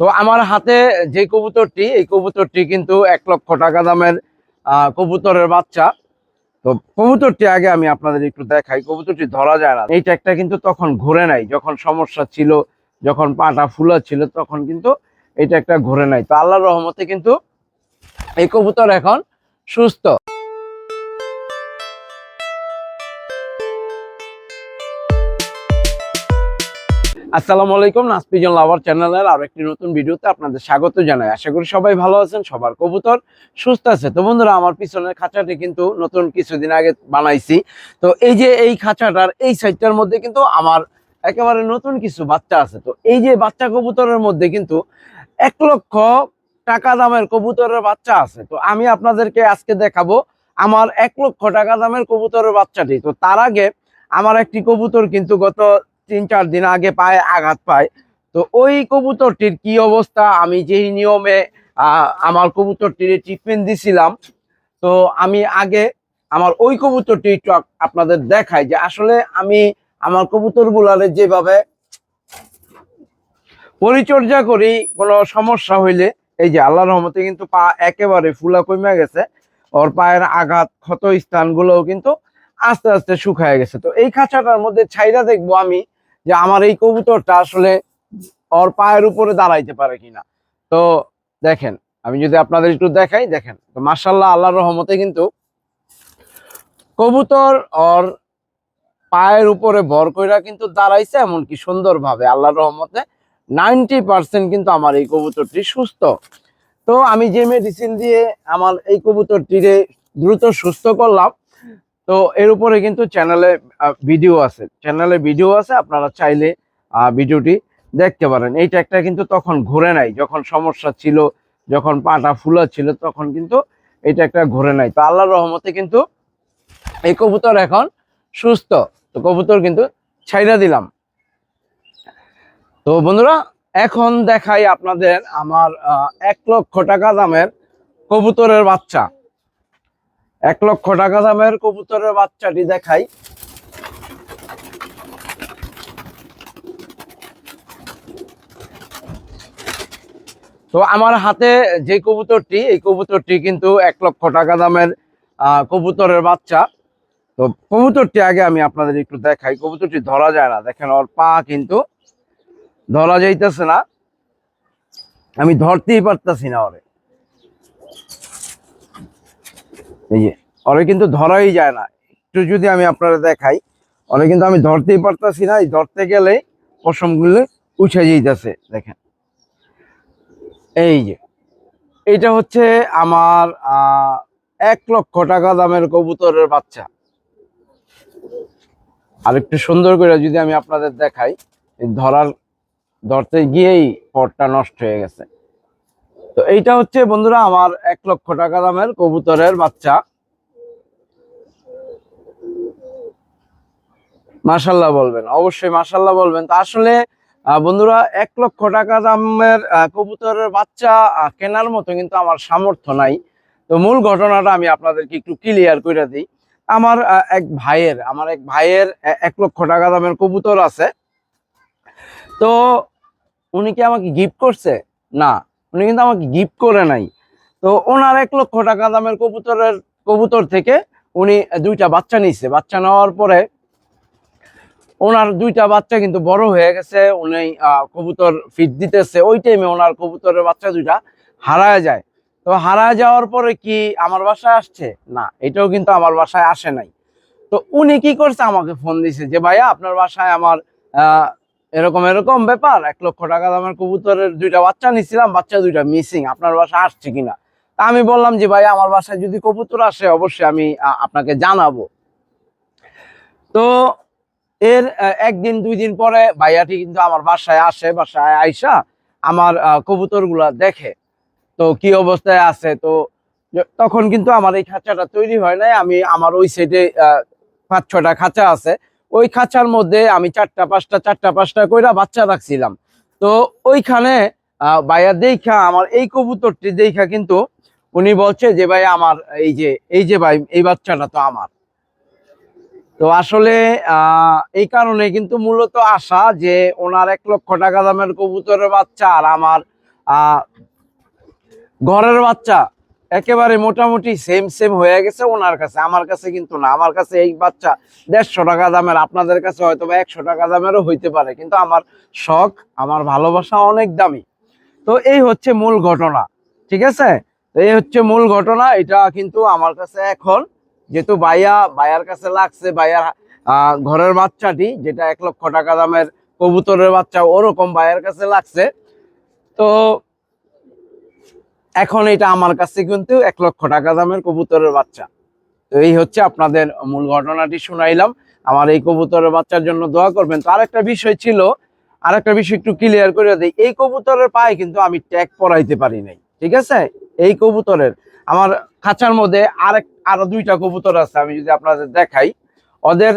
তো আমার হাতে যে কবুতরটি, এই কবুতরটি কিন্তু এক লক্ষ টাকা দামের কবুতরের বাচ্চা। তো কবুতরটি আগে আমি আপনাদের একটু দেখাই। কবুতরটি ধরা যায় না। এই ট্যাগটা কিন্তু তখন ঘুরে নাই। যখন সমস্যা ছিল, যখন পাটা ফুলা ছিল, তখন কিন্তু এটা একটা ঘুরে নাই। তো আল্লাহর রহমতে কিন্তু এই কবুতর এখন সুস্থ। আসসালামু আলাইকুম নাসপিজন লাভার চ্যানেলের আরও একটি নতুন ভিডিওতে আপনাদের স্বাগত জানাই। আশা করি সবাই ভালো আছেন, সবার কবুতর সুস্থ আছে। তো বন্ধুরা, আমার পিছনের খাঁচাটি কিন্তু নতুন কিছুদিন আগে বানাইছি। তো এই যে এই খাঁচাটার এই সাইডটার মধ্যে কিন্তু আমার একেবারে নতুন কিছু বাচ্চা আছে। তো এই যে বাচ্চা কবুতরের মধ্যে কিন্তু এক লক্ষ টাকা দামের কবুতরের বাচ্চা আছে। তো আমি আপনাদেরকে আজকে দেখাবো আমার এক লক্ষ টাকা দামের কবুতরের বাচ্চাটি। তো তার আগে আমার একটি কবুতর কিন্তু গত তিন চার দিন আগে পায়ে আঘাত পায়। তো ওই কবুতরটির কি অবস্থা? আমি যেই নিয়মে আমার কবুতরটির ট্রিটমেন্ট দিছিলাম। তো আমি আগে আমার ওই কবুতরটি আপনাদের দেখাই যে আসলে আমি আমার কবুতর গুলারে যেভাবে পরিচর্যা করি, কোনো সমস্যা হইলে, এই যে আল্লাহর রহমতে কিন্তু পা একেবারে ফুলা কমে গেছে। ওর পায়ের আঘাত ক্ষত স্থানগুলোও কিন্তু আস্তে আস্তে শুকায় গেছে। তো এই খাঁচাটার মধ্যে ছাইরা দেখব আমি যে আমার এই কবুতরটা আসলে ওর পায়ের উপরে দাঁড়াইতে পারে কিনা। তো দেখেন, আমি যদি আপনাদের একটু দেখাই, দেখেন, তো মার্শাল্লাহ আল্লাহর রহমতে কিন্তু কবুতর ওর পায়ের উপরে ভর কইরা কিন্তু দাঁড়াইছে এমনকি সুন্দরভাবে। আল্লাহর রহমতে নাইনটি পার্সেন্ট কিন্তু আমার এই কবুতরটি সুস্থ। তো আমি যে মেডিসিন দিয়ে আমার এই কবুতরটিকে দ্রুত সুস্থ করলাম তো এর উপরে কিন্তু চ্যানেলে ভিডিও আছে। চ্যানেলে ভিডিও আছে, আপনারা চাইলে ভিডিওটি দেখতে পারেন। এই ট্যাগটা কিন্তু তখন ঘুরে নাই, যখন সমস্যা ছিল, যখন পাটা ফুলা ছিল, তখন কিন্তু এটা একটা ঘুরে নাই। তো আল্লাহর রহমতে কিন্তু এই কবুতর এখন সুস্থ। তো কবুতর কিন্তু ছাইরা দিলাম। তো বন্ধুরা, এখন দেখাই আপনাদের আমার এক লক্ষ টাকা দামের কবুতরের বাচ্চা। এক লক্ষ টাকা দামের কবুতরের বাচ্চাটি দেখাই। তো আমার হাতে যে কবুতরটি, এই কবুতরটি কিন্তু এক লক্ষ টাকা দামের কবুতরের বাচ্চা। তো কবুতরটি আগে আমি আপনাদের একটু দেখাই। কবুতরটি ধরা যায় না। দেখেন, ওর পা কিন্তু ধরা যাইতেছে না। আমি ধরতেই পারতাছি না ওরে। এই যে ওরে কিন্তু ধরাই যায় না। একটু যদি আমি আপনারা দেখাই ওরে কিন্তু আমি ধরতেই পারতাছি না, এই ধরতে গেলে পশমগুলো উঠে যাইতেছে, দেখেন। এই যে এটা হচ্ছে আমার এক লক্ষ টাকা দামের কবুতরের বাচ্চা। আর একটু সুন্দর করে যদি আমি আপনাদের দেখাই ধরার, ধরতে গিয়েই পটটা নষ্ট হয়ে গেছে। তো এইটা হচ্ছে বন্ধুরা আমার এক লক্ষ টাকা দামের কবুতরের বাচ্চা। মাশাল্লাহ বলবেন, অবশ্যই মাশাল্লাহ বলবেন। তো আসলে বন্ধুরা, এক লক্ষ টাকা দামের কবুতরের বাচ্চা কেনার মতো কিন্তু আমার সামর্থ্য নাই। তো মূল ঘটনাটা আমি আপনাদেরকে একটু ক্লিয়ার করে দিই। আমার এক ভাইয়ের, আমার এক ভাইয়ের এক লক্ষ টাকা দামের কবুতর আছে। তো উনি কি আমাকে গিফট করছে? না উনি কিন্তু আমাকে গিফট করে নাই। তো ওনার এক লক্ষ টাকা দামের কবুতরের, কবুতর থেকে উনি দুইটা বাচ্চা নিছে বাচ্চা নেওয়ার পরে ওনার দুইটা বাচ্চা কিন্তু বড় হয়ে গেছে, উনি কবুতর ফিট দিতেছে। ওই টাইমে ওনার কবুতরের বাচ্চা দুইটা হারায় যায়। তো হারায় যাওয়ার পরে কি আমার বাসায় আসছে? না, এটাও কিন্তু আমার বাসায় আসে নাই। তো উনি কি করছে? আমাকে ফোন দিছে যে, ভাইয়া, আপনার বাসায় আমার এরকম এরকম ব্যাপার, এক লক্ষ টাকা দামের কবুতরের দুইটা বাচ্চা নিছিলাম, বাচ্চা দুইটা মিসিং আপনার বাসায় আসছে কিনা? তা আমি বললাম যে, ভাই, আমার বাসায় যদি কবুতর আসে, অবশ্যই আমি আপনাকে জানাব। তো এর একদিন, দুই দিন পরে ভাইয়াটি কিন্তু আমার বাসায় আসে, বাসায় আইসা আমার কবুতরগুলা দেখে। তো কি অবস্থায় আছে? তো তখন কিন্তু আমার এই খাঁচাটা তৈরি হয় নাই, আমি, আমার ওই সাইডে পাঁচ ছটা খাঁচা আছে। ওই খাঁচার মধ্যে আমি চারটা পাঁচটা চারটা পাঁচটা কইরা বাচ্চা রাখছিলাম। তো ওইখানে ভাইয়া দেখা আমার এই কবুতরটি দেখা কিন্তু উনি বলছে যে, ভাই, আমার এই যে এই যে ভাই, এই বাচ্চাটা তো আমার। তো আসলে এই কারণে কিন্তু মূলত আশা যে ওনার এক লক্ষ টাকা দামের কবুতরের বাচ্চা আর আমার ঘরের বাচ্চা একেবারে মোটামুটি সেম সেম হয়ে গেছে ওনার কাছে। আমার কাছে কিন্তু না। আমার কাছে এই বাচ্চা দেড়শো টাকা দামের, আপনাদের কাছে হয়তো বা একশো টাকা দামেরও হইতে পারে। কিন্তু আমার শখ, আমার ভালোবাসা অনেক দামি। তো এই হচ্ছে মূল ঘটনা, ঠিক আছে? এই হচ্ছে মূল ঘটনা। এটা কিন্তু আমার কাছে এখন, যেহেতু বাইয়া বায়ার কাছে লাগছে বায়ার ঘরের বাচ্চাটি, যেটা এক লক্ষ টাকা দামের কবুতরের বাচ্চা, ওরকম বায়ার কাছে লাগছে। তো এখন এটা আমার কাছে কিন্তু এক লক্ষ টাকা দামের কবুতরের বাচ্চা। তো এই হচ্ছে আপনাদের মূল ঘটনাটি শুনাইলাম। আমার এই কবুতরের বাচ্চার জন্য দোয়া করবেন। তো আরেকটা বিষয় ছিল, আরেকটা বিষয় একটু ক্লিয়ার করে দিই। এই কবুতরের পায়ে কিন্তু আমি ট্যাগ পরাইতে পারি নাই, ঠিক আছে? এই কবুতরের, আমার খাঁচার মধ্যে আরেক, আরও দুইটা কবুতর আছে, আমি যদি আপনাদের দেখাই। ওদের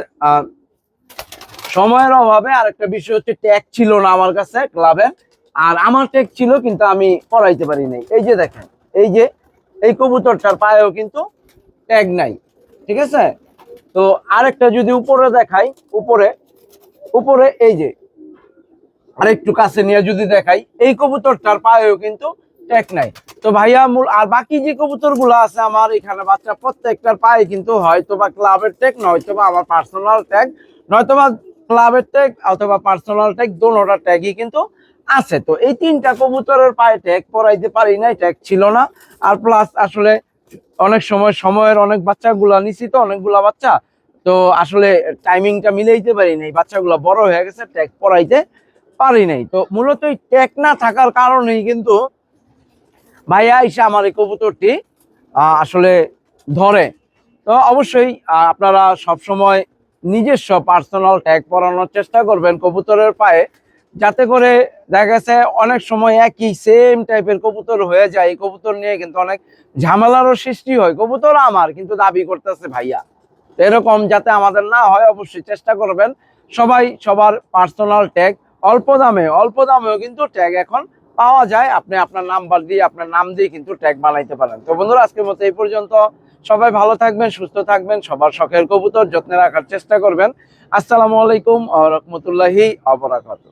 সময়ের অভাবে আরেকটা বিষয় হচ্ছে ট্যাগ ছিল না আমার কাছে ক্লাবে আর আমার ট্যাগ ছিল কিন্তু আমি পরাইতে পারি নাই। এই যে দেখেন, এই যে, এই কবুতরটার পায়েও কিন্তু ট্যাগ নাই, ঠিক আছে? তো আরেকটা যদি উপরে দেখাই, উপরে উপরে এই যে, আরেকটু কাছে নিয়ে যদি দেখাই, এই কবুতরটার পায়েও কিন্তু ট্যাগ নাই। তো ভাইয়া, মূল, আর বাকি যে কবুতরগুলো আছে আমার এখানে বাচ্চা, প্রত্যেকটার পায়ে কিন্তু হয়তো বা ক্লাবের ট্যাগ নয়তো বা আমার পার্সোনাল ট্যাগ নয়তো বা ক্লাবের ট্যাগ অথবা পার্সোনাল ট্যাগ দোনোটা ট্যাগই কিন্তু আছে তো এই তিনটা কবুতরের পায়ে ট্যাগ পরাইতে পারি নাই ট্যাগ ছিল না। আর প্লাস আসলে অনেক সময় সময়ের অনেক বাচ্চাগুলা নিছি তো, অনেকগুলা বাচ্চা। তো আসলে টাইমিংটা মিলাইতে পারি নাই, বাচ্চাগুলো বড় হয়ে গেছে ট্যাগ পরাইতে পারি নাই। তো মূলত এই ট্যাগ না থাকার কারণেই কিন্তু ভাইয়া এসে আমার এই কবুতরটি আসলে ধরে। তো অবশ্যই আপনারা সব সময় নিজস্ব পার্সোনাল ট্যাগ পরানোর চেষ্টা করবেন কবুতরের পায়ে। যাতে করে দেখা গেছে অনেক সময় একই সেম টাইপের কবুতর হয়ে যায়। কবুতর নিয়ে কিন্তু অনেক ঝামেলারও সৃষ্টি হয়। কবুতর আমার, কিন্তু দাবি করতেছে ভাইয়া। এরকম যাতে আমাদের না হয়, অবশ্যই চেষ্টা করবেন। সবাই সবার পার্সোনাল ট্যাগ অল্প দামে, অল্প দামেও কিন্তু ট্যাগ এখন পাওয়া যায়। আপনি আপনার নাম্বার দিয়ে, আপনার নাম দিয়ে কিন্তু ট্যাগ বানাইতে পারেন। তো বন্ধুরা, আজকের মতো এই পর্যন্ত। সবাই ভালো থাকবেন, সুস্থ থাকবেন, সবার শখের কবুতর যত্নে রাখার চেষ্টা করবেন। আসসালামু আলাইকুম রহমতুল্লাহি অবরাকাত